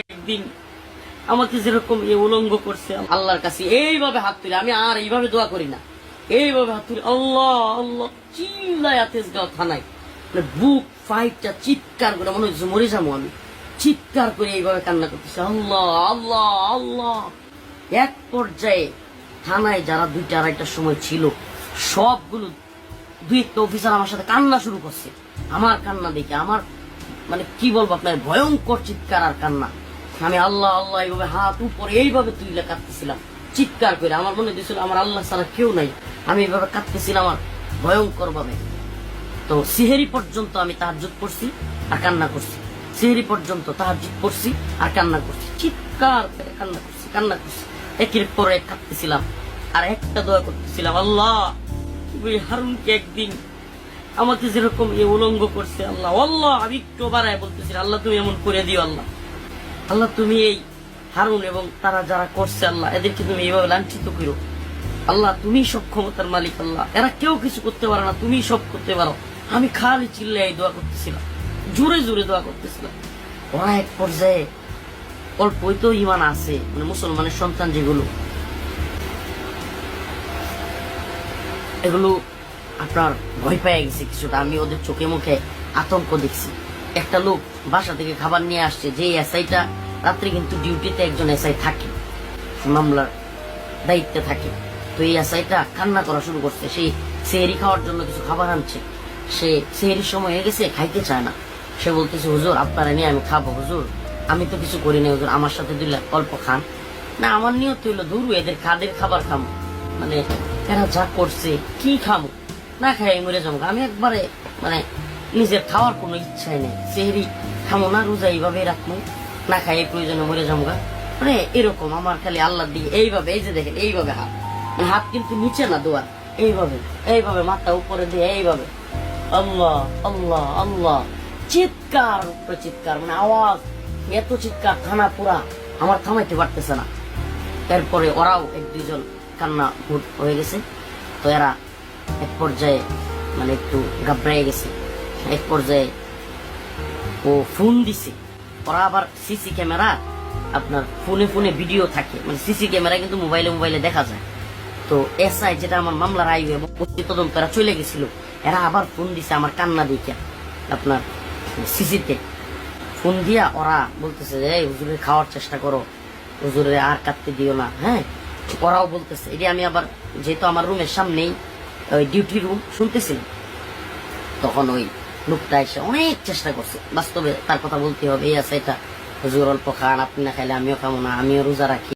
একদিন আমাকে যেরকম এ উলঙ্গ করছে, আল্লাহর কাছে এইভাবে হাত তুলে, আমি আর এইভাবে দোয়া করি না। এইভাবে হাত তুলে, আল্লাহ আল্লাহ চিল্লায় থানায়। মানে বুক ফাইটটা চিৎকার করে, মনে হচ্ছে মরে যাব আমি। চিৎকার করে এইভাবে কান্না করতেছে, আল্লাহ আল্লাহ আল্লাহ। এক পর্যায়ে থানায় যারা দুইটা, আড়াইটার সময় ছিল, সবগুলো দুই একটা অফিসার আমার সাথে কান্না শুরু করছে। আমার কান্না দেখে, আমার মানে কি বলব আপনার, ভয়ঙ্কর চিৎকার আর কান্না। আমি আল্লাহ আল্লাহ এইভাবে হাত উপরে এইভাবে তুইলে কাঁদতেছিলাম। চিৎকার করে আমার মনে দিয়েছিল আমার আল্লাহ ছাড়া কেউ নাই। আমি এইভাবে কাঁদতেছিলাম আমার ভয়ঙ্কর ভাবে তো সিহেরি পর্যন্ত আমি তাহাজুদ করছি আর কান্না করছি। সিহেরি পর্যন্ত তাহাজুদ করছি আর কান্না করছি। চিৎকার করে কান্না করছি কান্না করছি। একের পর কাঁদতেছিলাম। আর একটা দোয়া করতেছিলাম, আল্লাহ হারুনকে একদিন আমাকে যেরকম এ উলঙ্গ করছে আল্লাহ। আল্লাহ, আমি একটু বাড়ায় বলতেছি, আল্লাহ তুমি এমন করে দিও আল্লাহ। আল্লাহ তুমি এই হারুন এবং তারা যারা করছে আল্লাহ, এদেরকে তুমি এইভাবে লাঞ্ছিত করো। আল্লাহ, তুমি সব ক্ষমতার মালিক আল্লাহ। এরা কেউ কিছু করতে পারে না, তুমি সব করতে পারো। আমি খালি চিল্লাই দোয়া করতেছিলাম। জোরে জোরে দোয়া করতেছিলাম। ওরা এক পর্যায়ে অল্পই তো ইমান আছে মানে মুসলমানের সন্তান যেগুলো, এগুলো আপনার ভয় পেয়ে গেছে কিছুটা। আমি ওদের চোখে মুখে আতঙ্ক দেখছি। একটা লোক বাসা থেকে খাবার নিয়ে আসছে, যে এসআইটা রাত্রে কিন্তু ডিউটিতে একজন এসআই থাকে, মামলার দায়িত্বে থাকে। তো এই এসআইটা কান্না করা শুরু করছে। সেই সেহরি খাওয়ার জন্য কিছু খাবার আনছে। সে সেহরির সময় হয়ে গেছে, খাইতে চায় না। সে বলতেছে, হুজুর, আপনারা নিয়ে আমি খাব, হুজুর। আমি তো কিছু করি না হুজুর। আমার সাথে দিলে অল্প খান। না, আমার নিয়ত হইল দূর এদের কাদের খাবার খামো? মানে এরা যা করছে, কি খাব না খাই মরে যাব। আমি একবারে মানে নিজের খাওয়ার কোনো ইচ্ছাই নেই। সেহরি খামো না, রোজা এইভাবে রাখব। না খাই প্রয়োজনে মরে যাব। মানে এরকম আমার খালি আল্লাহ দিকে এইভাবে, এই যে দেখেন, এইভাবে হাত। মানে হাত কিন্তু নিচে না, দোয়ার। এইভাবে এইভাবে মাথা উপরে দিয়ে এইভাবে। আল্লাহ আল্লাহ আল্লাহ। চিৎকার চিৎকার মানে আওয়াজ। এত চিৎকার, থানা পুরা। আমার থামাইতে পারতেছে না। এরপরে ওরাও এক দুইজন কান্না হয়ে গেছে। তো এরা এক পর্যায়ে মানে একটু ঘাবড়াই গেছে। এক পর্যায়ে ও ফোন দিছে। ওরা আবার সিসি ক্যামেরা আপনার ফোনে ফোনে ভিডিও থাকে। মানে সিসি ক্যামেরা কিন্তু মোবাইলে মোবাইলে দেখা যায়। তো এসআই যেটা আমার মামলার আইব এবং তদন্ত এরা চলে গেছিল, এরা আবার ফোন দিছে আমার কান্না দেখে আপনার সিসিতে ফোন দিয়া ওরা বলতেছে যে, "এই হুজুরের খাওয়ার চেষ্টা করো হুজুরের আর কাটতে দিও না। হ্যাঁ? ওরাও বলতেছে, এটি আমি আবার, যেহেতু আমার রুমের সামনেই ওই ডিউটি রুম শুনতেছেন? তখন ওই লোকটা এসে অনেক চেষ্টা করছে। বাস্তবে তার কথা বলতে হবে, এই আছে এটা। হুজুর অল্প খান, আপনি না খাইলে আমিও খাব না, আমিও রোজা রাখি।